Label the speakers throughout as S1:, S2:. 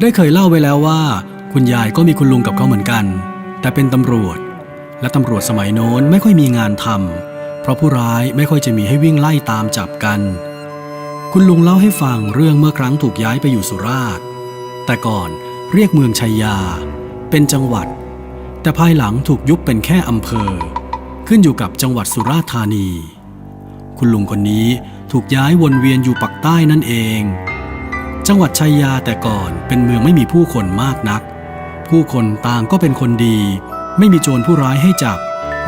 S1: ได้เคยเล่าไว้แล้วว่า คุณยายก็มีคุณลุงกับเขาเหมือนกัน แต่เป็นตำรวจ และตำรวจสมัยโน้นไม่ค่อยมีงานทำเพราะผู้ร้ายไม่ค่อยจะมีให้วิ่งไล่ตามจับกัน คุณลุงเล่าให้ฟังเรื่องเมื่อครั้งถูกย้ายไปอยู่สุราษฎร์แต่ก่อนเรียกเมืองชัยยา เป็นจังหวัด แต่ภายหลังถูกยุบเป็นแค่อำเภอ ขึ้นอยู่กับจังหวัดสุราษฎร์ธานี คุณลุงคนนี้ถูกย้ายวนเวียนอยู่ปักใต้นั่นเอง จังหวัดชัยยาแต่ก่อนเป็นเมืองไม่มีผู้คนมากนัก ผู้คนต่างก็เป็นคนดี ไม่มีโจรผู้ร้ายให้จับ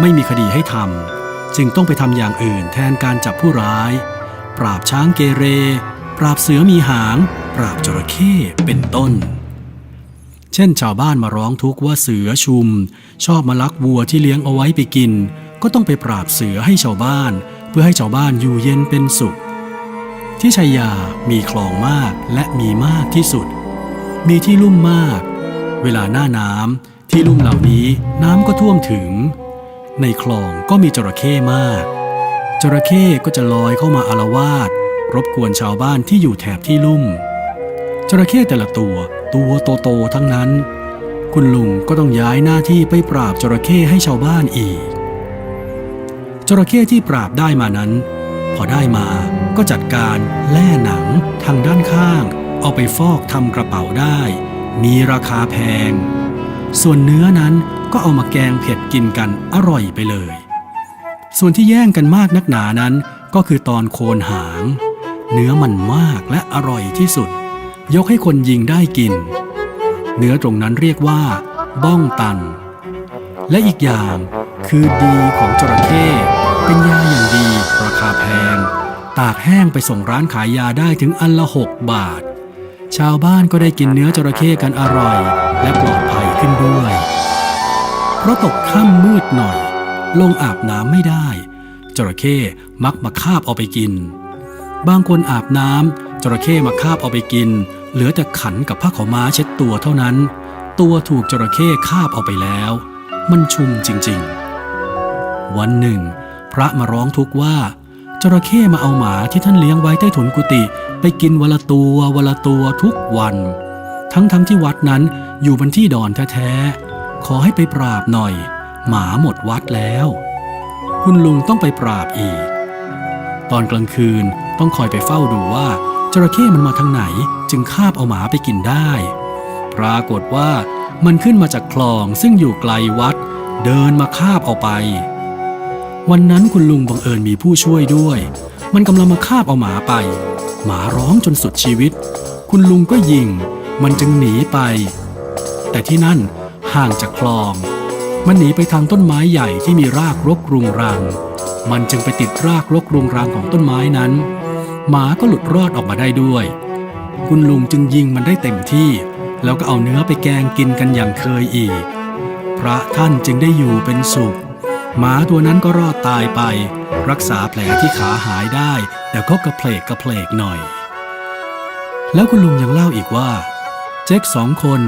S1: ไม่มีคดีให้ทำจึงต้องไปทำอย่างอื่นแทนการจับผู้ร้าย ปราบช้างเกเร ปราบเสือมีหาง ปราบจระเข้เป็นต้น เช่นชาวบ้านมาร้องทุกข์ว่าเสือชุม ชอบมาลักวัวที่เลี้ยงเอาไว้ไปกิน ก็ต้องไปปราบเสือให้ชาวบ้าน เพื่อให้ชาวบ้านอยู่เย็นเป็นสุข ที่ชัยยามีคลองมากและมีมากที่สุด มีที่ลุ่มมาก เวลาหน้าน้ำที่ลุ่มเหล่านี้น้ำก็ท่วมถึง ในคลองก็มีจระเข้มาก จระเข้ก็จะลอยเข้ามาอารวาสรบกวนชาวบ้านที่อยู่แถบที่ลุ่ม จระเข้แต่ละตัวตัวโตๆทั้งนั้น คุณลุงก็ต้องย้ายหน้าที่ไปปราบจระเข้ให้ชาวบ้านอีก จระเข้ที่ปราบได้มานั้น พอได้มา ก็จัดการแล่หนังทางด้านข้าง เอาไปฟอกทำกระเป๋าได้ มีราคาแพง ส่วนเนื้อนั้นก็เอามาแกงเผ็ดกินกันอร่อยไปเลย ส่วนที่แย่งกันมากนักหนานั้นก็คือตอนโคนหาง เนื้อมันมากและอร่อยที่สุด ยกให้คนยิงได้กิน เนื้อตรงนั้นเรียกว่า บ้องตัน และอีกอย่างคือดีของจระเข้เป็นยาอย่างดีราคาแพง ตากแห้งไปส่งร้านขายยาได้ถึงอันละหกบาท ชาวบ้านก็ได้กินเนื้อจระเข้กันอร่อย และปลอดภัยขึ้นด้วย เพราะตกค่ำมืดหน่อย ลงอาบน้ำไม่ได้ จระเข้มักมาคาบเอาไปกิน บางคนอาบน้ำจระเข้มาคาบเอาไปกิน เหลือแต่ขันกับผ้าขาวม้าเช็ดตัวเท่านั้น ตัวถูกจระเข้คาบเอาไปแล้ว มันชุมจริง ๆ วันหนึ่ง พระมาร้องทุกข์ว่า จระเข้มาเอาหมาที่ท่านเลี้ยงไว้ใต้ถุนกุฏิไปกินวันละตัววันละตัวทุกวัน ทั้งๆทที่วัดนั้นอยู่บนที่ดอนแท้ๆขอให้ไปปราบหน่อย หมาหมดวัดแล้ว คุณลุงต้องไปปราบอีก ตอนกลางคืนต้องคอยไปเฝ้าดูว่า จระเข้มันมาทางไหนจึงคาบเอาหมาไปกินได้ ปรากฏว่ามันขึ้นมาจากคลองซึ่งอยู่ไกลวัด เดินมาคาบเอาไป วันนั้นคุณลุงบังเอิญมีผู้ช่วยด้วย มันกำลังมาคาบเอาหมาไป หมาร้องจนสุดชีวิต คุณลุงก็ยิง มันจึงหนีไป แต่ที่นั่นห่างจากคลอง มันหนีไปทางต้นไม้ใหญ่ที่มีรากรกรุงรัง มันจึงไปติดรากรกรุงรังของต้นไม้นั้น หมาก็หลุดรอดออกมาได้ด้วย คุณลุงจึงยิงมันได้เต็มที่ แล้วก็เอาเนื้อไปแกงกินกันอย่างเคยอีก พระท่านจึงได้อยู่เป็นสุข หมาตัวนั้นก็รอดตายไป รักษาแผลที่ขาหายได้ แต่ก็กระเพลกกระเพลกหน่อย แล้วคุณลุงยังเล่าอีกว่า เจ๊กสองคน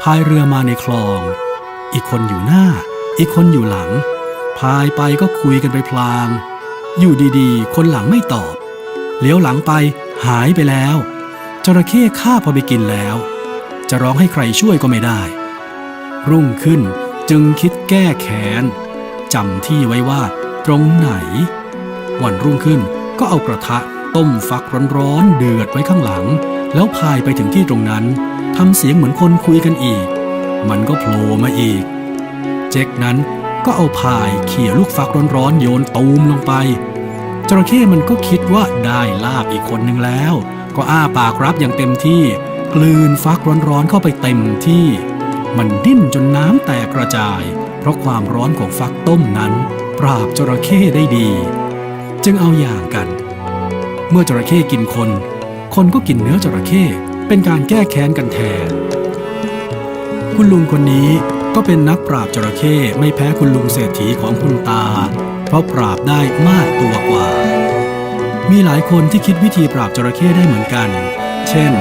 S1: พายเรือมาในคลอง อีกคนอยู่หน้า อีกคนอยู่หลัง พายไปก็คุยกันไปพลาง อยู่ดีๆ คนหลังไม่ตอบ เลี้ยวหลังไปหายไปแล้วจระเข้ฆ่าพอไปกินแล้ว จะร้องให้ใครช่วยก็ไม่ได้ รุ่งขึ้นจึงคิดแก้แค้น จำที่ไว้ว่า ตรงไหน วันรุ่งขึ้นก็เอากระทะต้มฟักร้อนๆเดือดไว้ข้างหลัง แล้วพายไปถึงที่ตรงนั้นทำเสียงเหมือนคนคุยกันอีก มันก็โผล่มาอีก เจ๊กนั้นก็เอาพายเขี่ยลูกฟักร้อนๆโยนตูมลงไปจระเข้มันก็คิดว่าได้ลาบอีกคนหนึ่งแล้ว ก็อ้าปากรับอย่างเต็มที่ กลืนฟักร้อนๆเข้าไปเต็มที่ มันดิ้นจนน้ำแตกกระจาย เพราะความร้อนของฟักต้มนั้น ปราบจระเข้ได้ดี จึงเอาอย่างกัน เมื่อจระเข้กินคน คนก็กินเนื้อจระเข้เป็นการแก้แค้นกันแทน คุณลุงคนนี้ก็เป็นนักปราบจระเข้ไม่แพ้คุณลุงเศรษฐีของคุณตา เพราะปราบได้มากตัวกว่า มีหลายคนที่คิดวิธีปราบจระเข้ได้เหมือนกัน เช่น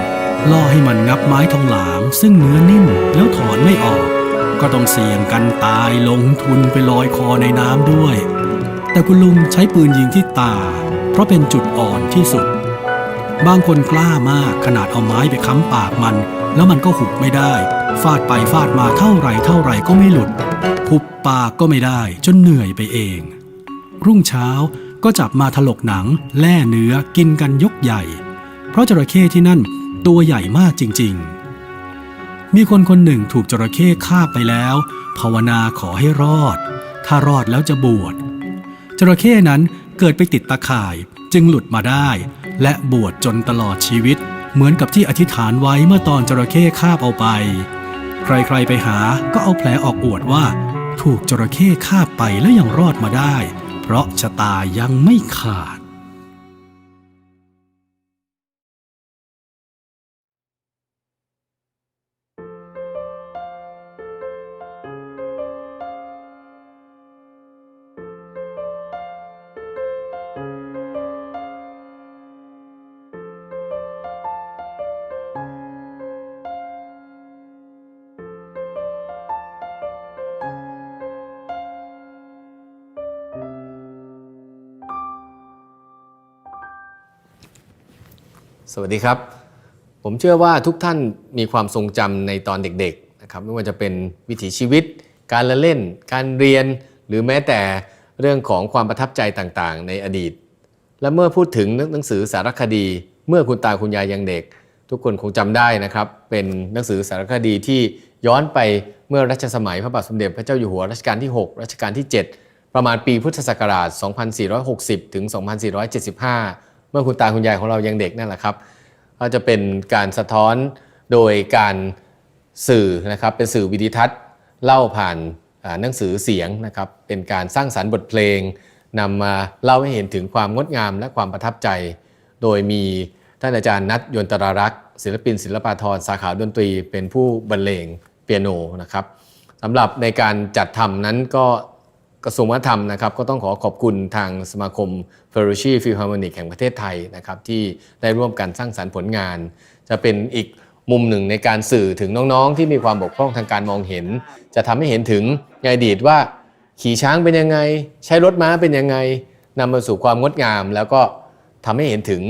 S1: ล่อให้มันงับไม้ทองหลาม ซึ่งเนื้อนิ่มแล้วถอนไม่ออก ก็ต้องเสี่ยงกันตายลงทุนไปลอยคอในน้ำด้วย แต่คุณลุงใช้ปืนยิงที่ตา เพราะเป็นจุดอ่อนที่สุด บางคนกล้ามากขนาดเอาไม้ไปค้ำปากมัน แล้วมันก็หุบไม่ได้ ฟาดไปฟาดมาเท่าไหรเท่าไหรก็ไม่หลุดหุบปากก็ไม่ได้จนเหนื่อยไปเอง รุ่งเช้าก็จับมาถลกหนัง แล่เนื้อกินกันยกใหญ่ เพราะจระเข้ที่นั่น ตัวใหญ่มากจริงๆ มีคนคนหนึ่งถูกจระเข้ฆ่าบไปแล้ว ภาวนาขอให้รอด ถ้ารอดแล้วจะบวชจระเข้นั้นเกิดไปติดตะข่ายจึงหลุดมาได้ และบวชจนตลอดชีวิต เหมือนกับที่อธิษฐานไว้เมื่อตอนจระเข้คาบเอาไป ใครๆไปหาก็เอาแผลออกอวดว่า ถูกจระเข้คาบไปและยังรอดมาได้ เพราะชะตายังไม่ขาด
S2: สวัสดีครับ ผมเชื่อว่าทุกท่านมีความทรงจำในตอนเด็กๆนะครับไม่ว่าจะเป็นวิถีชีวิต การละเล่น การเรียน หรือแม้แต่เรื่องของความประทับใจต่างๆ ในอดีต และเมื่อพูดถึงหนังสือสารคดี เมื่อคุณตาคุณยายยังเด็ก ทุกคนคงจำได้นะครับ เป็นหนังสือสารคดีที่ย้อนไปเมื่อรัชสมัยพระบาทสมเด็จพระเจ้าอยู่หัวรัชกาลที่ 6 รัชกาลที่ 7 ประมาณปีพุทธศักราช 2460 ถึง 2475 เมื่อคุณตาคุณยายของเรายังเด็กนั่นแหละครับ ก็จะเป็นการสะท้อนโดยการสื่อนะครับเป็นสื่อวิดิทัศน์เล่าผ่านหนังสือเสียงนะครับเป็นการสร้างสรรค์บทเพลงนำมาเล่าให้เห็นถึงความงดงามและความประทับใจ โดยมีท่านอาจารย์นัทยนตรารักษ์ศิลปิน ศิลปาธรสาขาดนตรี เป็นผู้บรรเลงเปียโนนะครับสำหรับในการจัดทำนั้นก็ กระทรวงวัฒนธรรมนะครับก็ต้องขอขอบคุณทางสมาคมเฟอร์ชีฟิลฮาร์โมนิกแห่งประเทศไทยนะครับที่ได้ร่วมกันสร้างสรรค์ผลงาน จะเป็นอีกมุมหนึ่งในการสื่อถึงน้องๆ ที่มีความบกพร่องทางการมองเห็น จะทำให้เห็นถึงในอดีตว่า ขี่ช้างเป็นยังไง ใช้รถม้าเป็นยังไงนำมาสู่ความงดงาม แล้วก็ทำให้เห็นถึง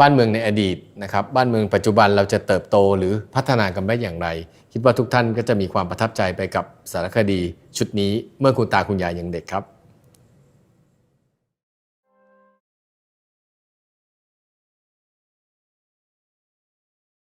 S2: บ้านเมืองในอดีตนะครับบ้านเมืองปัจจุบันเราจะเติบโตหรือพัฒนากันได้อย่างไร คิดว่าทุกท่านก็จะมีความประทับใจไปกับสารคดีชุดนี้เมื่อคุณตาคุณยายยังเด็กครับ